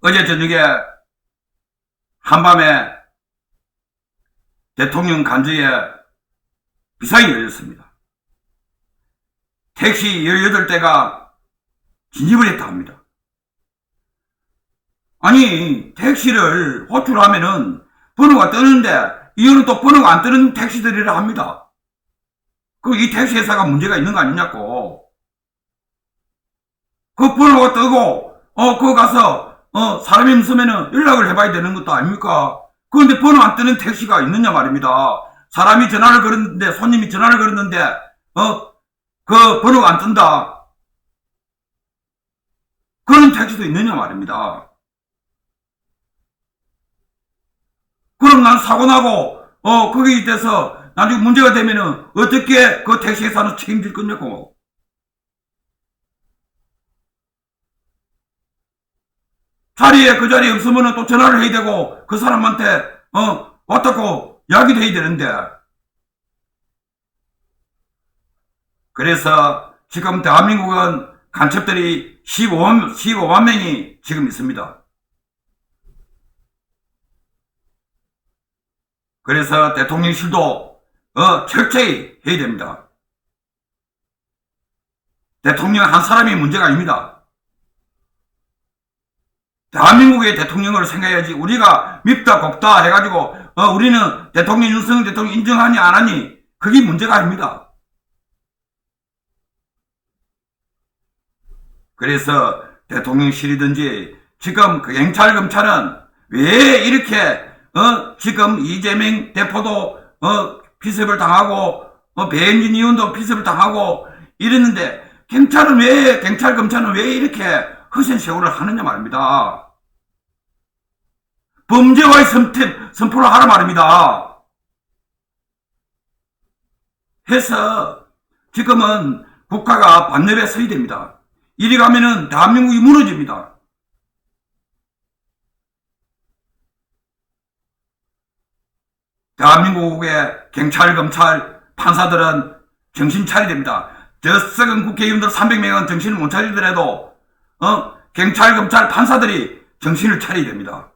어제 저녁에 한밤에 대통령 간주에 비상이 열렸습니다. 택시 18대가 진입을 했다 합니다. 아니, 택시를 호출하면은 번호가 뜨는데, 이거는 또 번호가 안 뜨는 택시들이라 합니다. 그이 택시 회사가 문제가 있는 거 아니냐고. 그 번호가 뜨고, 어, 그거 가서, 어, 사람이 없으면은 연락을 해봐야 되는 것도 아닙니까? 그런데 번호 안 뜨는 택시가 있느냐 말입니다. 사람이 전화를 걸었는데, 손님이 전화를 걸었는데, 어, 그 번호가 안 뜬다. 그런 택시도 있느냐 말입니다. 그럼 난 사고 나고, 어, 거기에 대해서 나중에 문제가 되면은 어떻게 그 택시 회사는 책임질 거냐고. 자리에 그 자리에 없으면은 또 전화를 해야 되고 그 사람한테 어 왔다고 이야기도 해야 되는데 그래서 지금 대한민국은 간첩들이 15만, 15만 명이 지금 있습니다. 그래서 대통령실도 어 철저히 해야 됩니다. 대통령 한 사람이 문제가 아닙니다. 대한민국의 대통령을 생각해야지 우리가 밉다 곱다 해가지고 어, 우리는 대통령 윤석열 대통령 인정하니 안 하니 그게 문제가 아닙니다. 그래서 대통령실이든지 지금 그 경찰 검찰은 왜 이렇게 어 지금 이재명 대표도 어 피습을 당하고 어 배현진 의원도 피습을 당하고 이랬는데 경찰은 왜 경찰 검찰은 왜 이렇게 허선 세월을 하느냐 말입니다. 범죄와의 선택, 선포를 하라 말입니다. 해서 지금은 국가가 반대에 서야 됩니다. 이리 가면은 대한민국이 무너집니다. 대한민국의 경찰, 검찰, 판사들은 정신 차려야 됩니다. 저 썩은 국회의원들 300명은 정신을 못 차리더라도 어? 경찰, 검찰, 판사들이 정신을 차려야 됩니다.